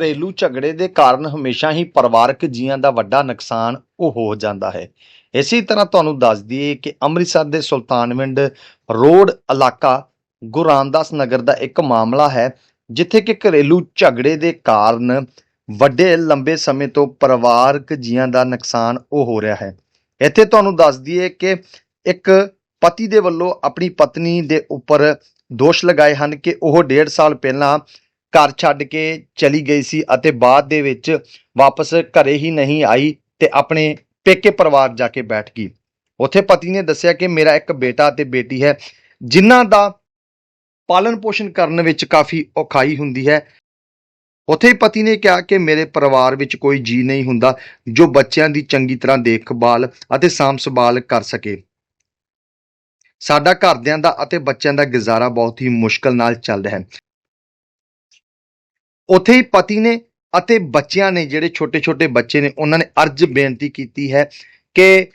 ਘਰੇਲੂ ਝਗੜੇ ਦੇ ਕਾਰਨ ਹਮੇਸ਼ਾ ਹੀ ਪਰਿਵਾਰਕ ਜੀਆਂ ਦਾ ਵੱਡਾ ਨੁਕਸਾਨ ਉਹ ਹੋ ਜਾਂਦਾ ਹੈ। ਇਸੇ ਤਰ੍ਹਾਂ ਤੁਹਾਨੂੰ ਦੱਸ ਦਈਏ ਕਿ ਅੰਮ੍ਰਿਤਸਰ ਦੇ ਸੁਲਤਾਨਵਿੰਡ ਰੋਡ ਇਲਾਕਾ ਗੁਰੂ ਰਾਮਦਾਸ ਨਗਰ ਦਾ ਇੱਕ ਮਾਮਲਾ ਹੈ, ਜਿੱਥੇ ਕਿ ਘਰੇਲੂ ਝਗੜੇ ਦੇ ਕਾਰਨ ਵੱਡੇ ਲੰਬੇ ਸਮੇਂ ਤੋਂ ਪਰਿਵਾਰਕ ਜੀਆਂ ਦਾ ਨੁਕਸਾਨ ਉਹ ਹੋ ਰਿਹਾ ਹੈ। ਇੱਥੇ ਤੁਹਾਨੂੰ ਦੱਸ ਦਈਏ ਕਿ ਇੱਕ ਪਤੀ ਦੇ ਵੱਲੋਂ ਆਪਣੀ ਪਤਨੀ ਦੇ ਉੱਪਰ ਦੋਸ਼ ਲਗਾਏ ਹਨ ਕਿ ਉਹ 1.5 ਸਾਲ ਪਹਿਲਾਂ ਘਰ ਛੱਡ ਕੇ ਚਲੀ ਗਈ ਸੀ ਅਤੇ ਬਾਅਦ ਦੇ ਵਿੱਚ ਵਾਪਸ ਘਰੇ ਹੀ ਨਹੀਂ ਆਈ ਤੇ ਆਪਣੇ ਪੇਕੇ ਪਰਿਵਾਰ ਜਾ ਕੇ ਬੈਠ ਗਈ। ਉੱਥੇ ਪਤੀ ਨੇ ਦੱਸਿਆ ਕਿ ਮੇਰਾ ਇੱਕ ਬੇਟਾ ਤੇ ਬੇਟੀ ਹੈ, ਜਿਨ੍ਹਾਂ ਦਾ ਪਾਲਣ ਪੋਸ਼ਣ ਕਰਨ ਵਿੱਚ ਕਾਫੀ ਔਖਾਈ ਹੁੰਦੀ ਹੈ। ਉੱਥੇ ਹੀ ਪਤੀ ਨੇ ਕਿਹਾ ਕਿ ਮੇਰੇ ਪਰਿਵਾਰ ਵਿੱਚ ਕੋਈ ਜੀ ਨਹੀਂ ਹੁੰਦਾ ਜੋ ਬੱਚਿਆਂ ਦੀ ਚੰਗੀ ਤਰ੍ਹਾਂ ਦੇਖਭਾਲ ਅਤੇ ਸਾਂਭ ਸੰਭਾਲ ਕਰ ਸਕੇ। ਸਾਡਾ ਘਰਦਿਆਂ ਦਾ ਅਤੇ ਬੱਚਿਆਂ ਦਾ ਗੁਜ਼ਾਰਾ ਬਹੁਤ ਹੀ ਮੁਸ਼ਕਲ ਨਾਲ ਚੱਲ ਰਿਹਾ ਹੈ। ਉੱਥੇ ਹੀ ਪਤੀ ਨੇ ਅਤੇ ਬੱਚਿਆਂ ਨੇ, ਜਿਹੜੇ ਛੋਟੇ-ਛੋਟੇ ਬੱਚੇ ਨੇ, ਉਹਨਾਂ ਨੇ ਅਰਜ਼ ਬੇਨਤੀ ਕੀਤੀ ਹੈ ਕਿ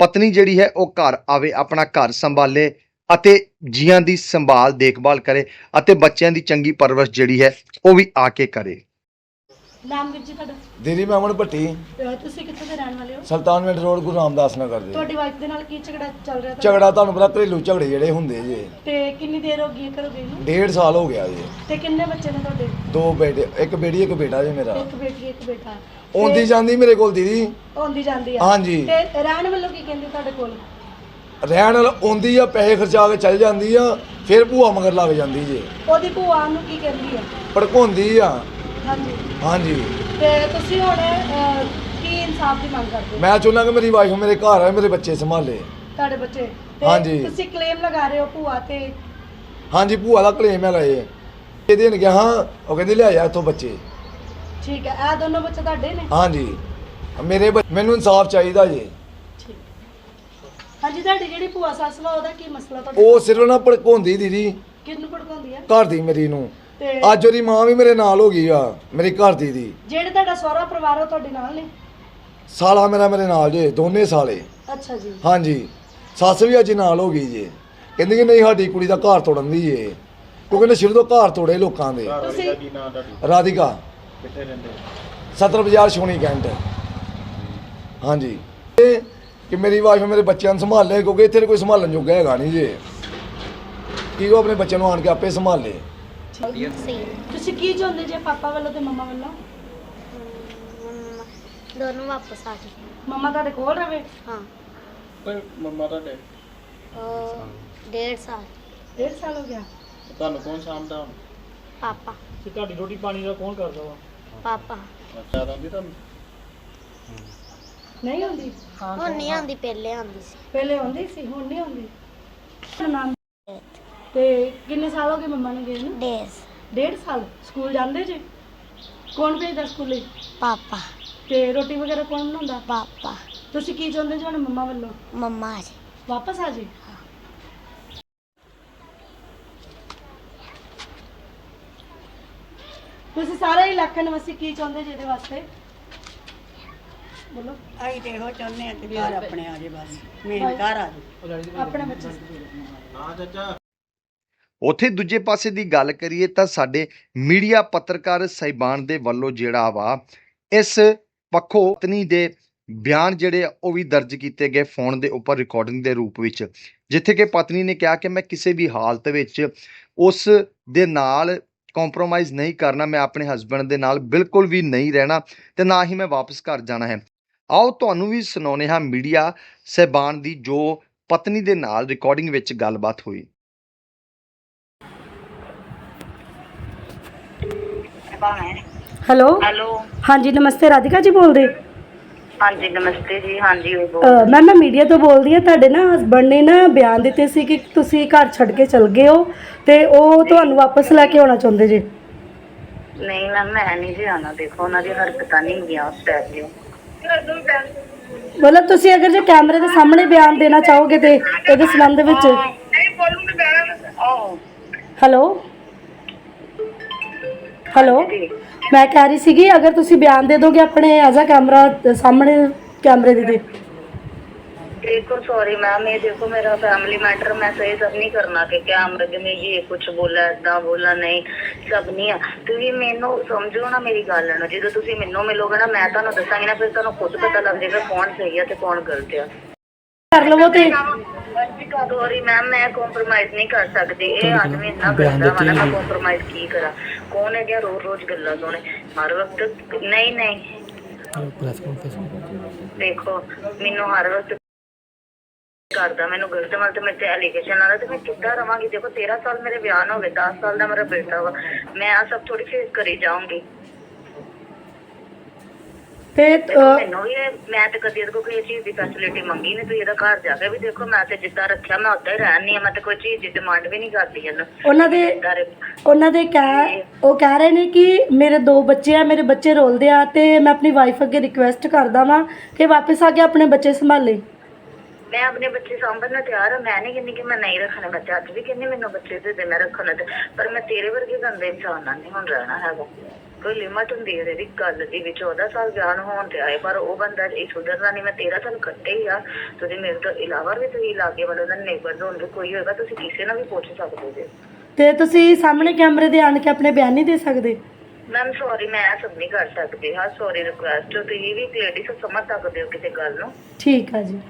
ਪਤਨੀ ਜਿਹੜੀ ਹੈ ਉਹ ਘਰ ਆਵੇ, ਆਪਣਾ ਘਰ ਸੰਭਾਲੇ ਅਤੇ ਜੀਆਂ ਦੀ ਸੰਭਾਲ ਦੇਖਭਾਲ ਕਰੇ ਅਤੇ ਬੱਚਿਆਂ ਦੀ ਚੰਗੀ ਪਰਵਰਿਸ਼ ਜਿਹੜੀ ਹੈ ਉਹ ਵੀ ਆ ਕੇ ਕਰੇ। ਨਾਮ ਵੀਰ ਜੀ ਤੁਹਾਡਾ? ਦੀਦੀ ਮੈਂ ਅਮਨ ਭੱਟੀ। ਅਹ ਤੁਸੀਂ ਕਿੱਥੋਂ ਦੇ ਰਹਿਣ ਵਾਲੇ ਹੋ? ਸੁਲਤਾਨਵਿੰਡ ਰੋਡ ਗੁਰੂ ਰਾਮਦਾਸ ਨਗਰ ਦੇ ਤੁਹਾਡੀ ਵਾਈਫ ਦੇ ਨਾਲ ਕੀ ਝਗੜਾ ਚੱਲ ਰਿਹਾ ਤੁਹਾਡਾ? ਝਗੜਾ ਤੁਹਾਨੂੰ ਪਤਾ ਘਰੇਲੂ ਝਗੜੇ ਜਿਹੜੇ ਹੁੰਦੇ ਜੇ। ਤੇ ਕਿੰਨੀ ਦੇਰ ਹੋ ਗਈ ਹੈ ਘਰੋਂ ਗਈ ਨੂੰ? ਡੇਢ ਸਾਲ ਹੋ ਗਿਆ ਜੀ। ਤੇ ਕਿੰਨੇ ਬੱਚੇ ਨੇ ਤੁਹਾਡੇ? ਦੋ ਬੇਟੇ ਇੱਕ ਬੇਟੀ ਇੱਕ ਬੇਟਾ ਜੀ ਮੇਰਾ। ਇੱਕ ਬੇਟੀ ਇੱਕ ਬੇਟਾ। ਆਉਂਦੀ ਜਾਂਦੀ ਮੇਰੇ ਕੋਲ ਦੀਦੀ। ਆਉਂਦੀ ਜਾਂਦੀ ਆ। ਹਾਂਜੀ। ਤੇ ਰਹਿਣ ਵੱਲੋਂ ਕੀ ਕਹਿੰਦੇ ਤੁਹਾਡੇ ਕੋਲ? ਰਹਿਣ ਵਾਲ ਆਉਂਦੀ ਆ ਪੈਸੇ ਖਰਚਾ ਕੇ ਚੱਲ ਜਾਂਦੀ ਆ ਫਿਰ ਭੂਆ ਮਗਰ ਲੱਗ ਜਾਂਦੀ ਜੇ। ਉਹਦੀ ਭੂਆ ਨੂੰ ਕੀ ਕਹਿੰਦੀ ਆ? ਭੜਕਾਉਂਦੀ ਆ। ਹਾਂਜੀ। ਹਾਂਜੀ। ਤੇ ਤੁਸੀਂ ਹੁਣ ਅਹ, ਕੀ ਇਨਸਾਫ ਦੀ ਮੰਗ ਕਰਦੇ ਹੋ? ਮੈਂ ਚਾਹੁੰਦਾ ਕਿ ਮੇਰੀ ਵਾਈਫ ਮੇਰੇ ਘਰ ਆਏ ਮੇਰੇ ਬੱਚੇ ਸੰਭਾਲੇ। ਤੁਹਾਡੇ ਬੱਚੇ। ਤੇ ਹਾਂਜੀ। ਤੁਸੀਂ ਕਲੇਮ ਲਗਾ ਰਹੇ ਹੋ ਭੂਆ ਤੇ? ਹਾਂਜੀ ਭੂਆ ਦਾ ਕਲੇਮ ਹੈਗਾ ਇਹ ਇਹ ਦੇਣ ਗਿਆ ਹਾਂ ਉਹ ਕਹਿੰਦੀ ਲੈ ਆ ਇੱਥੋਂ ਬੱਚੇ। ਠੀਕ ਹੈ ਇਹ ਦੋਨੋਂ ਬੱਚੇ ਤੁਹਾਡੇ ਨੇ? ਹਾਂਜੀ। ਮੇਰੇ ਬੱਚ- ਮੈਨੂੰ ਇਨਸਾਫ ਚਾਹੀਦਾ ਜੀ। ਠੀਕ। ਹਾਂਜੀ ਤੁਹਾਡੀ ਜਿਹੜੀ ਭੂਆ ਸੱਸ ਵਾ ਉਹਦਾ ਕੀ ਮਸਲਾ ਤੁਹਾਡਾ? ਉਹ ਸਿਰਫ ਨਾ ਭੜਕਾਉਂਦੀ ਦੀਦੀ। ਕਿਹਨੂੰ ਭੜਕਾਉਂਦੀ ਆ? ਘਰ ਦੀ ਮੇਰੀ ਨੂੰ। ਤੇ ਅੱਜ ਉਹਦੀ ਮਾਂ ਵੀ ਮੇਰੇ ਨਾਲ ਹੋ ਗਈ ਆ ਮੇਰੀ ਘਰ ਦੀ ਦੀ। ਜਿਹੜੇ ਤੁਹਾਡਾ ਸਹੁਰਾ ਪਰਿਵਾਰ ਉਹ ਤੁਹਾਡੇ ਨਾਲ ਨੇ? ਸਾਲਾ ਮੇਰਾ ਮੇਰੇ ਨਾਲ ਜੇ ਦੋਨੇ ਸਾਲੇ। ਅੱਛਾ ਜੀ। ਹਾਂਜੀ। ਸੱਸ ਵੀ ਅੱਜ ਨਾਲ ਹੋ ਗਈ ਜੇ। ਕਹਿੰਦੀ ਕਿ ਨਹੀਂ ਸਾਡੀ ਕੁੜੀ ਦਾ ਘਰ ਤੋੜਨ ਦੀ ਏ। ਕਿਉਂਕਿ ਨੇ ਸ਼ੁਰੂ ਤੋਂ ਘਰ ਤੋੜੇ ਲੋਕਾਂ ਦੇ। ਤੁਸੀਂ ਰਾਧਿਕਾ। ਕਿੱਥੇ ਰਹਿੰਦੇ 70 ਬਾਜ਼ਾਰ ਸ਼ੋਣੀ ਕੈਂਟ। ਹਾਂਜੀ। ਇਹ ਕਿ ਮੇਰੀ ਵਾਈਫ ਮੇਰੇ ਬੱਚਿਆਂ ਨੂੰ ਸੰਭਾਲੇ ਕਿਉਂਕਿ ਇੱਥੇ ਕੋਈ ਸੰਭਾਲਣ ਜੋਗਾ ਹੈਗਾ ਨਹੀਂ ਜੇ। ਕੀ ਉਹ ਆਪਣੇ ਬੱਚਿਆਂ ਨੂੰ ਆਣ ਕੇ ਆਪੇ ਸੰਭਾਲੇ। ਤੁਸੀਂ ਕੀ ਚਾਹੁੰਦੇ ਜੇ ਪਾਪਾ ਵੱਲੋਂ ਤੇ ਮੰਮਾ ਵੱਲੋਂ? ਦੋਨੋਂ ਵਾਪਸ ਆ ਗਏ। ਮੰਮਾ ਤੁਹਾਡੇ ਕੋਲ ਰਵੇ? ਹਾਂ। ਮੰਮਾ ਤੁਹਾਡੇ? ਉਹ ਡੇਢ ਸਾਲ। ਡੇਢ ਸਾਲ ਹੋ ਗਿਆ। ਤੁਹਾਨੂੰ ਕੌਣ ਸਾਂਭਦਾ ਹੁਣ? ਪਾਪਾ। ਤੇ ਤੁਹਾਡੀ ਰੋਟੀ ਪਾਣੀ ਦਾ ਕੌਣ ਕਰਦਾ ਵਾ? ਪਾਪਾ। ਅੱਛਾ ਆਉਂਦੀ ਤੁਹਾਨੂੰ? ਨਹੀਂ ਹੁੰਦੀ ਹੁਣ ਨਹੀਂ ਆਉਂਦੀ ਪਹਿਲੇ ਆਉਂਦੀ ਸੀ। ਪਹਿਲੇ ਹੁੰਦੀ ਸੀ ਹੁਣ ਨਹੀਂ ਹੁੰਦੀ ਨਾਮ ਤੇ ਕਿੰਨੇ ਸਾਲ ਹੋ ਗਏ ਮੰਮਾ ਨੂੰ ਗਏ ਨੂੰ? ਡੇਸ ਡੇਢ ਸਾਲ? ਸਕੂਲ ਜਾਂਦੇ ਜੇ? ਕੌਣ ਭੇਜਦਾ ਸਕੂਲੇ? ਪਾਪਾ। ਤੇ ਰੋਟੀ ਵਗੈਰਾ ਕੌਣ ਬਣਾਉਂਦਾ? ਪਾਪਾ। ਤੁਸੀਂ ਕੀ ਚਾਹੁੰਦੇ ਜੀ ਹੁਣ ਮੰਮਾ ਵੱਲੋਂ? ਮੰਮਾ ਜੀ। ਵਾਪਸ ਆ ਜੇ? ਤੁਸੀਂ ਸਾਰੇ ਇਲਾਕੇ ਨਿਵਾਸੀ ਕੀ ਚਾਹੁੰਦੇ ਜੀ ਇਹਦੇ ਵਾਸਤੇ? ਬੋਲੋ। ਅਸੀਂ ਤੇ ਇਹੋ ਚਾਹੁੰਦੇ ਆ ਕਿ ਘਰ ਆਪਣੇ ਆ ਜੇ ਬਸ। ਮੇਨ ਘਰ ਆ ਜੇ। ਆਪਣੇ ਬੱਚੇ। ਉੱਥੇ ਦੂਜੇ ਪਾਸੇ ਦੀ ਗੱਲ ਕਰੀਏ ਤਾਂ ਸਾਡੇ ਮੀਡੀਆ ਪੱਤਰਕਾਰ ਸਹਿਬਾਨ ਦੇ ਵੱਲੋਂ ਜਿਹੜਾ ਵਾ, ਇਸ ਪੱਖੋਂ ਪਤਨੀ ਦੇ ਬਿਆਨ ਜਿਹੜੇ ਆ, ਉਹ ਵੀ ਦਰਜ ਕੀਤੇ ਗਏ ਫੋਨ ਦੇ ਉੱਪਰ ਰਿਕਾਰਡਿੰਗ ਦੇ ਰੂਪ ਵਿੱਚ। ਜਿੱਥੇ ਕਿ ਪਤਨੀ ਨੇ ਕਿਹਾ ਕਿ ਮੈਂ ਕਿਸੇ ਵੀ ਹਾਲਤ ਵਿੱਚ ਉਸ ਦੇ ਨਾਲ ਕੰਪਰੋਮਾਈਜ਼ ਨਹੀਂ ਕਰਨਾ, ਮੈਂ ਆਪਣੇ ਹਸਬੰਡ ਦੇ ਨਾਲ ਬਿਲਕੁਲ ਵੀ ਨਹੀਂ ਰਹਿਣਾ ਤੇ ਨਾ ਹੀ ਮੈਂ ਵਾਪਸ ਘਰ ਜਾਣਾ ਹੈ। ਆਓ ਤੁਹਾਨੂੰ ਵੀ ਸੁਣਾਉਂਦੇ ਹਾਂ ਮੀਡੀਆ ਸਹਿਬਾਨ ਦੀ ਜੋ ਪਤਨੀ ਦੇ ਨਾਲ ਰਿਕਾਰਡਿੰਗ ਵਿੱਚ ਗੱਲਬਾਤ ਹੋਈ। ਹੈਲੋ? ਹੈਲੋ? ਹਾਂਜੀ ਨਮਸਤੇ ਰਾਧਿਕਾ ਜੀ ਬੋਲਦੇ। ਹਾਂਜੀ ਨਮਸਤੇ ਜੀ ਹਾਂਜੀ ਉਹ ਬੋਲ ਅਹ ਮੈਮ ਮੈਂ ਮੀਡੀਆ ਤੋਂ ਬੋਲਦੀ ਹਾਂ ਤੁਹਾਡੇ ਨਾ ਹਸਬੰਡ ਨੇ ਨਾ ਬਿਆਨ ਦਿੱਤੇ ਸੀ ਕਿ ਤੁਸੀਂ ਘਰ ਛੱਡ ਕੇ ਚਲ ਗਏ ਹੋ ਤੇ ਉਹ ਤੁਹਾਨੂੰ ਵਾਪਸ ਲੈ ਕੇ ਆਉਣਾ ਚਾਹੁੰਦੇ ਜੀ। ਨਹੀਂ ਮੈਮ ਮੈਂ ਨਹੀਂ ਜੀ ਆਣਾ ਦੇਖੋ ਉਹਨਾਂ ਦੀ ਹਰਕਤਾਂ ਨਹੀਂ ਗਿਆ ਉਸ ਟਾਈਪ ਦੀਆਂ। ਮਤਲਬ ਤੁਸੀਂ ਅਗਰ ਜੇ ਕੈਮਰੇ ਦੇ ਸਾਹਮਣੇ ਬਿਆਨ ਦੇਣਾ ਚਾਹੋਗੇ ਤੇ ਇਹਦੇ ਸੰਬੰਧ ਵਿੱਚ? ਓ ਹੈਲੋ? ਹੈਲੋ ਮੈਂ ਕਹਿ ਰਹੀ ਸੀਗੀ ਅਗਰ ਤੁਸੀਂ ਬਿਆਨ ਦੇ ਦੋਗੇ ਆਪਣੇ ਐਜ਼ ਅ ਕੈਮਰਾ ਸਾਹਮਣੇ ਕੈਮਰੇ ਦੇ ਤੇ देखो सॉरी मैम ये देखो मेरा फैमिली मैटर मैं सही सब नहीं करना कि क्या मृग में ये कुछ बोला ਏਦਾਂ ਬੋਲਾ ਨਹੀਂ ਸਭ ਨਹੀਂ ਆ ਤੁਸੀਂ ਮੈਨੂੰ ਸਮਝੋ ਨਾ ਮੇਰੀ ਗੱਲ ਨੂੰ ਜਦੋਂ ਤੁਸੀਂ ਮੈਨੂੰ ਮਿਲੋਗੇ ਨਾ ਮੈਂ ਤੁਹਾਨੂੰ ਦੱਸਾਂਗੀ ਨਾ ਫਿਰ ਤੁਹਾਨੂੰ ਖੁਦ ਪਤਾ ਲੱਗ ਜਾਏਗਾ ਕੌਣ ਸਹੀ ਆ ਤੇ ਕੌਣ ਗਲਤ ਆ ਕਰ ਲਵੋ ਤੇ ਸੌਰੀ ਮੈਮ ਮੈਂ ਕੰਪਰੋਮਾਈਜ਼ ਨਹੀਂ ਕਰ ਸਕਦੀ। ਇਹ ਆਦਮੀ ਇੰਨਾ ਗੰਦਾ ਵਾ ਨਾ ਮੈਂ ਕੰਪਰੋਮਾਈਜ਼ ਕੀ ਕਰਾਂ? ਕੌਣ ਹੈ ਗਿਆ ਰੋਜ਼ ਰੋਜ਼ ਗੱਲਾਂ ਸੁਣੇ। ਹਰ ਵਕਤ ਨਹੀਂ ਨਹੀਂ। ਦੇਖੋ ਮੈਨੂੰ ਹਰ ਵਕਤ ਕਰਦਾ ਮੈਨੂੰ ਗਲਤ ਮਲ ਤੇ ਮੇਰੇ ਤੇ ਐਲੀਗੇਸ਼ਨ ਲਾ ਤੇ ਮੈਂ ਕਿੱਦਾਂ ਰਵਾਂਗੀ? ਦੇਖੋ 13 ਸਾਲ ਮੇਰੇ ਵਿਆਹ ਨੂੰ ਹੋ ਗਏ 10 ਸਾਲ ਦਾ ਮੇਰਾ ਬੇਟਾ ਵਾ। ਮੈਂ ਆ ਸਭ ਥੋੜੀ ਫੇਸ ਕਰੀ ਜਾਊਂਗੀ। ਤੇ ਦੇਖੋ ਅਹ, ਮੈਨੂੰ ਵੀ ਇਹ- ਮੈਂ ਤੇ ਕਦੀ ਇਹਦੇ ਕੋਲ ਕੋਈ ਚੀਜ਼ ਦੀ ਫੈਸਿਲਿਟੀ ਮੰਗੀ ਨਹੀਂ ਤੁਸੀਂ ਇਹਦਾ ਘਰ ਜਾ ਕੇ ਵੀ ਦੇਖੋ ਮੈਂ ਤੇ ਜਿੱਦਾਂ ਰੱਖਿਆ ਮੈਂ ਉਦਾਂ ਹੀ ਰਹਿਣੀ ਆ ਮੈਂ ਤੇ ਕੋਈ ਚੀਜ਼ ਦੀ ਡਿਮਾਂਡ ਵੀ ਨਹੀਂ ਕਰਦੀ ਇਹਨੂੰ। ਉਹਨਾਂ ਦੇ- ਉਹਨਾਂ ਦੇ ਕਹਿ ਉਹ ਕਹਿ ਰਹੇ ਨੇ ਕਿ ਮੇਰੇ ਦੋ ਬੱਚੇ ਆ ਮੇਰੇ ਬੱਚੇ ਰੋਲਦੇ ਆ ਤੇ ਮੈਂ ਆਪਣੀ ਵਾਈਫ ਅੱਗੇ ਰਿਕੁਐਸਟ ਕਰਦਾ ਵਾਂ ਕਿ ਵਾਪਸ ਆ ਕੇ ਆਪਣੇ ਬੱਚੇ ਸੰਭਾਲੇ। ਮੈਂ ਆਪਣੇ ਬੱਚੇ ਸਾਂਭਣ ਨੂੰ ਤਿਆਰ ਹਾਂ। ਮੈਂ ਨਹੀਂ ਕਹਿੰਦੀ ਕਿ ਮੈਂ ਨਹੀਂ ਰੱਖਣੇ ਬੱਚੇ। ਅੱਜ ਵੀ ਕਹਿੰਦੀ ਮੈਨੂੰ ਬੱਚੇ ਦੇ ਦੇ ਮੈਂ ਰੱਖਣਾ ਤੇ ਪਰ ਮੈਂ ਤੇਰੇ ਵਰਗੇ ਗੰਦੇ ਇਨਸਾਨ ਨਾਲ ਨਹੀਂ ਹੁਣ ਰਹਿਣਾ ਹੈਗਾ। ਕੋਈ ਲਿਮਟ ਹੁੰਦੀ ਹੈ ਇਹਦੀ ਗੱਲ ਦੀ ਵੀ 14 ਸਾਲ ਵਿਆਹ ਨੂੰ ਹੋਣ ਤੇ ਆਏ ਪਰ ਉਹ ਬੰਦਾ ਇਹ ਸੁਧਰਨਾ ਨਹੀਂ। ਮੈਂ 13 ਸਾਲ ਕੱਟੇ ਹੀ ਆ। ਤੁਸੀਂ ਮੇਰੇ ਤੋਂ ਇਲਾਵਾ ਵੀ ਤੁਸੀਂ ਲਾਗੇ ਵਾਲੇ ਦਾ ਨੇਬਰ ਹੋਣਗੇ ਕੋਈ ਹੋਏਗਾ ਤੁਸੀਂ ਕਿਸੇ ਨਾਲ ਵੀ ਪੁੱਛ ਸਕਦੇ ਜੇ। ਤੇ ਤੁਸੀਂ ਸਾਹਮਣੇ ਕੈਮਰੇ ਦੇ ਆਣ ਕੇ ਆਪਣੇ ਬਿਆਨ ਨਹੀਂ ਦੇ ਸਕਦੇ? ਮੈਮ ਸੌਰੀ ਮੈਂ ਇਹ ਸਭ ਨਹੀਂ ਕਰ ਸਕਦੀ। ਹਾਂ ਸੌਰੀ ਰਿਕੁਐਸਟ ਤੁਸੀਂ ਵੀ ਲੇਡੀ ਸਮਝ ਸਕਦੇ ਹੋ ਕਿਸੇ ਗੱਲ ਨੂੰ। ਠੀਕ ਆ ਜੀ।